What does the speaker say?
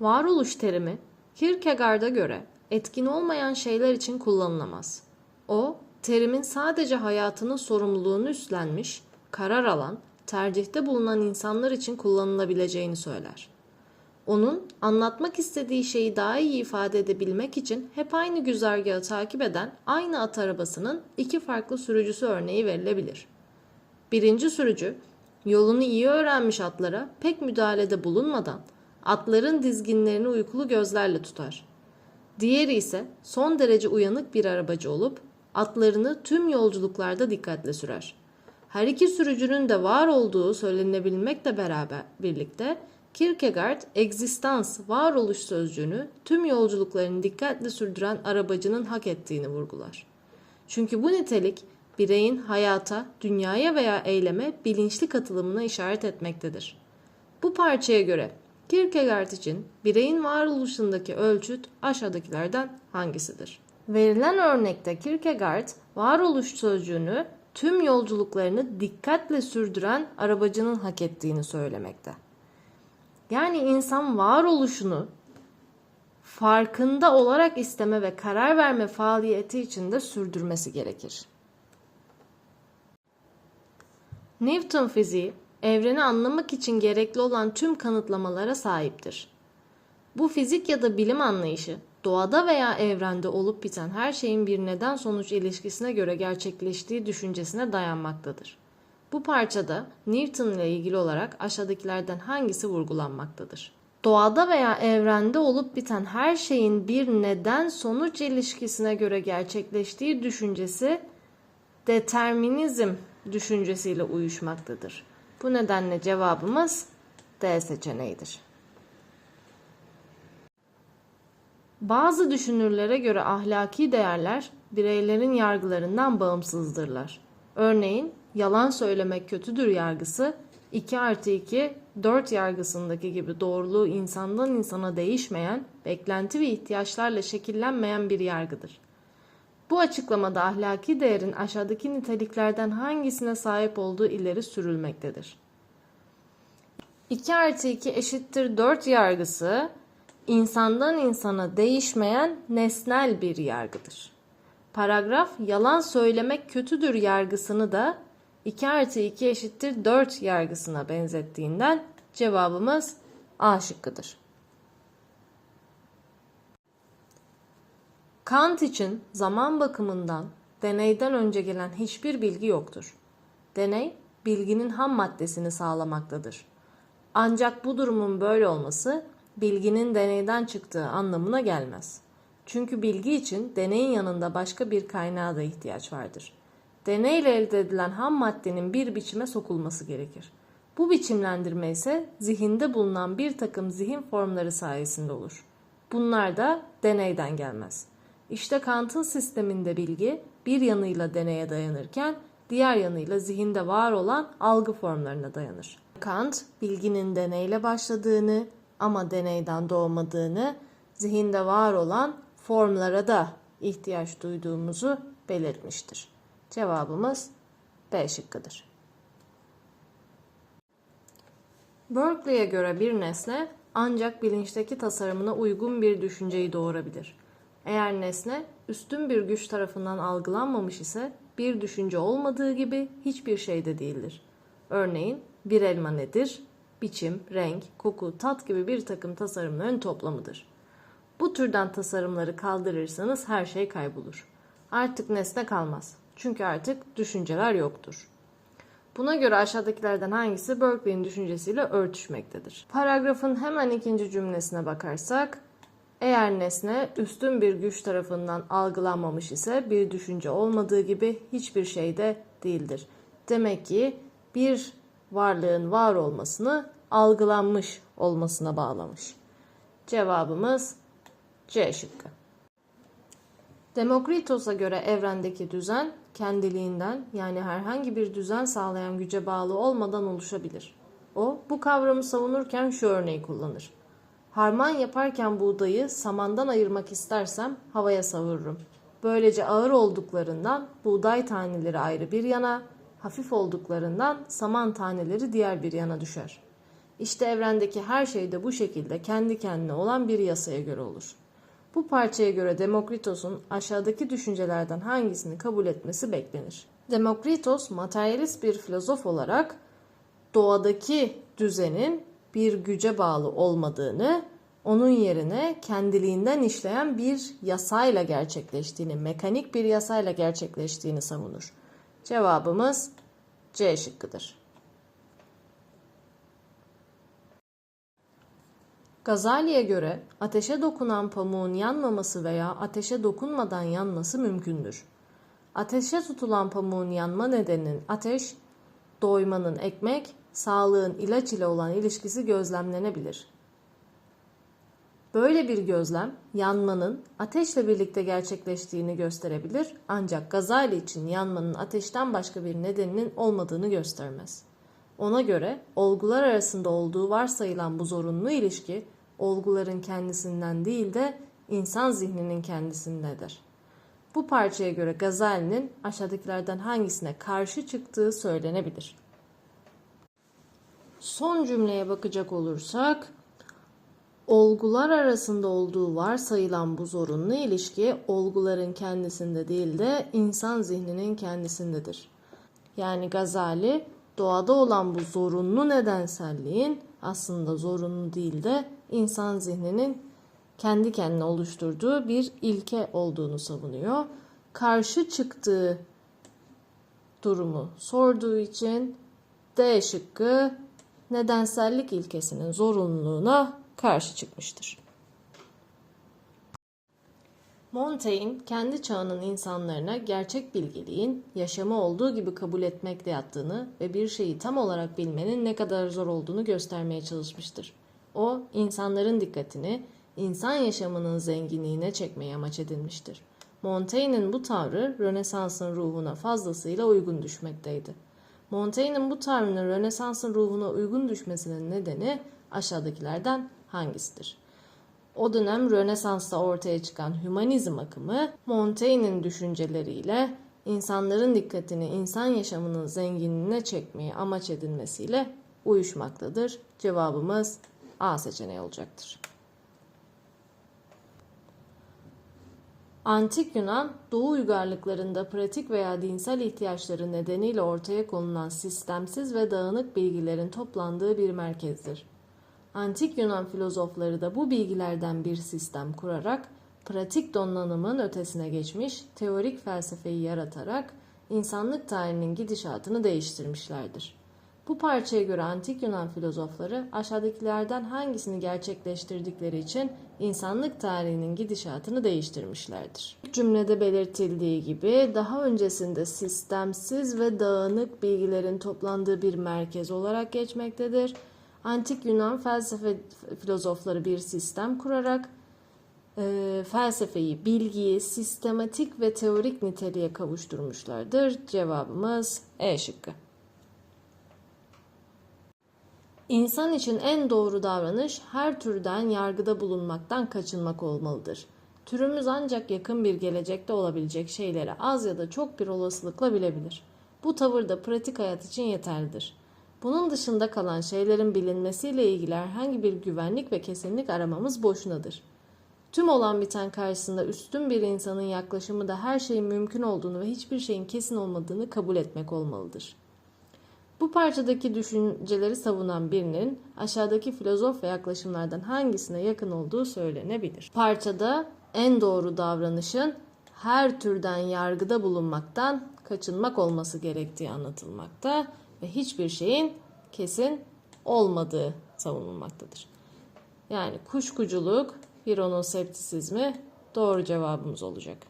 Varoluş terimi Kierkegaard'a göre etkin olmayan şeyler için kullanılamaz. O, terimin sadece hayatının sorumluluğunu üstlenmiş, karar alan, tercihte bulunan insanlar için kullanılabileceğini söyler. Onun anlatmak istediği şeyi daha iyi ifade edebilmek için hep aynı güzergahı takip eden aynı at arabasının iki farklı sürücüsü örneği verilebilir. Birinci sürücü, yolunu iyi öğrenmiş atlara pek müdahalede bulunmadan atların dizginlerini uykulu gözlerle tutar. Diğeri ise son derece uyanık bir arabacı olup atlarını tüm yolculuklarda dikkatle sürer. Her iki sürücünün de var olduğu söylenebilmekle beraber birlikte Kierkegaard egzistans, varoluş sözcüğünü tüm yolculuklarını dikkatle sürdüren arabacının hak ettiğini vurgular. Çünkü bu nitelik bireyin hayata, dünyaya veya eyleme bilinçli katılımına işaret etmektedir. Bu parçaya göre Kierkegaard için bireyin varoluşundaki ölçüt aşağıdakilerden hangisidir? Verilen örnekte Kierkegaard varoluş sözcüğünü tüm yolculuklarını dikkatle sürdüren arabacının hak ettiğini söylemekte. Yani insan varoluşunu farkında olarak isteme ve karar verme faaliyeti içinde sürdürmesi gerekir. Newton fiziği evreni anlamak için gerekli olan tüm kanıtlamalara sahiptir. Bu fizik ya da bilim anlayışı doğada veya evrende olup biten her şeyin bir neden sonuç ilişkisine göre gerçekleştiği düşüncesine dayanmaktadır. Bu parçada Newton ile ilgili olarak aşağıdakilerden hangisi vurgulanmaktadır? Doğada veya evrende olup biten her şeyin bir neden sonuç ilişkisine göre gerçekleştiği düşüncesi determinizm düşüncesiyle uyuşmaktadır. Bu nedenle cevabımız D seçeneğidir. Bazı düşünürlere göre ahlaki değerler bireylerin yargılarından bağımsızdırlar. Örneğin yalan söylemek kötüdür yargısı 2 artı 2 4 yargısındaki gibi doğruluğu insandan insana değişmeyen, beklenti ve ihtiyaçlarla şekillenmeyen bir yargıdır. Bu açıklamada ahlaki değerin aşağıdaki niteliklerden hangisine sahip olduğu ileri sürülmektedir. 2 artı 2 eşittir 4 yargısı insandan insana değişmeyen nesnel bir yargıdır. Paragraf yalan söylemek kötüdür yargısını da 2 artı 2 eşittir 4 yargısına benzettiğinden cevabımız A şıkkıdır. Kant için zaman bakımından deneyden önce gelen hiçbir bilgi yoktur. Deney, bilginin ham maddesini sağlamaktadır. Ancak bu durumun böyle olması bilginin deneyden çıktığı anlamına gelmez. Çünkü bilgi için deneyin yanında başka bir kaynağa da ihtiyaç vardır. Deneyle elde edilen ham maddenin bir biçime sokulması gerekir. Bu biçimlendirme ise zihinde bulunan bir takım zihin formları sayesinde olur. Bunlar da deneyden gelmez. İşte Kant'ın sisteminde bilgi bir yanıyla deneye dayanırken diğer yanıyla zihinde var olan algı formlarına dayanır. Kant bilginin deneyle başladığını ama deneyden doğmadığını, zihinde var olan formlara da ihtiyaç duyduğumuzu belirtmiştir. Cevabımız B şıkkıdır. Berkeley'e göre bir nesne ancak bilinçteki tasarımına uygun bir düşünceyi doğurabilir. Eğer nesne üstün bir güç tarafından algılanmamış ise bir düşünce olmadığı gibi hiçbir şey de değildir. Örneğin bir elma nedir? Biçim, renk, koku, tat gibi bir takım tasarımların toplamıdır. Bu türden tasarımları kaldırırsanız her şey kaybolur. Artık nesne kalmaz. Çünkü artık düşünceler yoktur. Buna göre aşağıdakilerden hangisi Berkeley'in düşüncesiyle örtüşmektedir? Paragrafın hemen ikinci cümlesine bakarsak, eğer nesne üstün bir güç tarafından algılanmamış ise bir düşünce olmadığı gibi hiçbir şey de değildir. Demek ki bir varlığın var olmasını algılanmış olmasına bağlamış. Cevabımız C şıkkı. Demokritos'a göre evrendeki düzen kendiliğinden yani herhangi bir düzen sağlayan güce bağlı olmadan oluşabilir. O bu kavramı savunurken şu örneği kullanır. Harman yaparken buğdayı samandan ayırmak istersem havaya savururum. Böylece ağır olduklarından buğday taneleri ayrı bir yana, hafif olduklarından saman taneleri diğer bir yana düşer. İşte evrendeki her şey de bu şekilde kendi kendine olan bir yasaya göre olur. Bu parçaya göre Demokritos'un aşağıdaki düşüncelerden hangisini kabul etmesi beklenir. Demokritos materyalist bir filozof olarak doğadaki düzenin bir güce bağlı olmadığını, onun yerine kendiliğinden işleyen bir yasayla gerçekleştiğini, mekanik bir yasayla gerçekleştiğini savunur. Cevabımız C şıkkıdır. Gazali'ye göre ateşe dokunan pamuğun yanmaması veya ateşe dokunmadan yanması mümkündür. Ateşe tutulan pamuğun yanma nedeninin ateş, doymanın ekmek, sağlığın ilaç ile olan ilişkisi gözlemlenebilir. Böyle bir gözlem yanmanın ateşle birlikte gerçekleştiğini gösterebilir ancak Gazali için yanmanın ateşten başka bir nedeninin olmadığını göstermez. Ona göre olgular arasında olduğu varsayılan bu zorunlu ilişki olguların kendisinden değil de insan zihninin kendisindedir. Bu parçaya göre Gazali'nin aşağıdakilerden hangisine karşı çıktığı söylenebilir. Son cümleye bakacak olursak, olgular arasında olduğu varsayılan bu zorunlu ilişki olguların kendisinde değil de insan zihninin kendisindedir. Yani Gazali doğada olan bu zorunlu nedenselliğin aslında zorunlu değil de insan zihninin kendi kendine oluşturduğu bir ilke olduğunu savunuyor. Karşı çıktığı durumu sorduğu için D şıkkı nedensellik ilkesinin zorunluluğuna karşı çıkmıştır. Montaigne kendi çağının insanlarına gerçek bilgeliğin yaşamı olduğu gibi kabul etmekte yattığını ve bir şeyi tam olarak bilmenin ne kadar zor olduğunu göstermeye çalışmıştır. O, insanların dikkatini insan yaşamının zenginliğine çekmeyi amaç edinmiştir. Montaigne'in bu tavrı Rönesans'ın ruhuna fazlasıyla uygun düşmekteydi. Montaigne'in bu tavrının Rönesans'ın ruhuna uygun düşmesinin nedeni aşağıdakilerden hangisidir? O dönem Rönesans'ta ortaya çıkan hümanizm akımı Montaigne'in düşünceleriyle insanların dikkatini insan yaşamının zenginliğine çekmeyi amaç edinmesiyle uyuşmaktadır. Cevabımız A seçeneği olacaktır. Antik Yunan, Doğu uygarlıklarında pratik veya dinsel ihtiyaçları nedeniyle ortaya konulan sistemsiz ve dağınık bilgilerin toplandığı bir merkezdir. Antik Yunan filozofları da bu bilgilerden bir sistem kurarak pratik donanımın ötesine geçmiş teorik felsefeyi yaratarak insanlık tarihinin gidişatını değiştirmişlerdir. Bu parçaya göre antik Yunan filozofları aşağıdakilerden hangisini gerçekleştirdikleri için insanlık tarihinin gidişatını değiştirmişlerdir. Cümlede belirtildiği gibi daha öncesinde sistemsiz ve dağınık bilgilerin toplandığı bir merkez olarak geçmektedir. Antik Yunan felsefe filozofları bir sistem kurarak e, felsefeyi, bilgiyi sistematik ve teorik niteliğe kavuşturmuşlardır. Cevabımız E şıkkı. İnsan için en doğru davranış her türden yargıda bulunmaktan kaçınmak olmalıdır. Türümüz ancak yakın bir gelecekte olabilecek şeyleri az ya da çok bir olasılıkla bilebilir. Bu tavır da pratik hayat için yeterlidir. Bunun dışında kalan şeylerin bilinmesiyle ilgili herhangi bir güvenlik ve kesinlik aramamız boşunadır. Tüm olan biten karşısında üstün bir insanın yaklaşımı da her şeyin mümkün olduğunu ve hiçbir şeyin kesin olmadığını kabul etmek olmalıdır. Bu parçadaki düşünceleri savunan birinin aşağıdaki filozof ve yaklaşımlardan hangisine yakın olduğu söylenebilir. Parçada en doğru davranışın her türden yargıda bulunmaktan kaçınmak olması gerektiği anlatılmakta ve hiçbir şeyin kesin olmadığı savunulmaktadır. Yani kuşkuculuk, bir onun septisizmi doğru cevabımız olacak.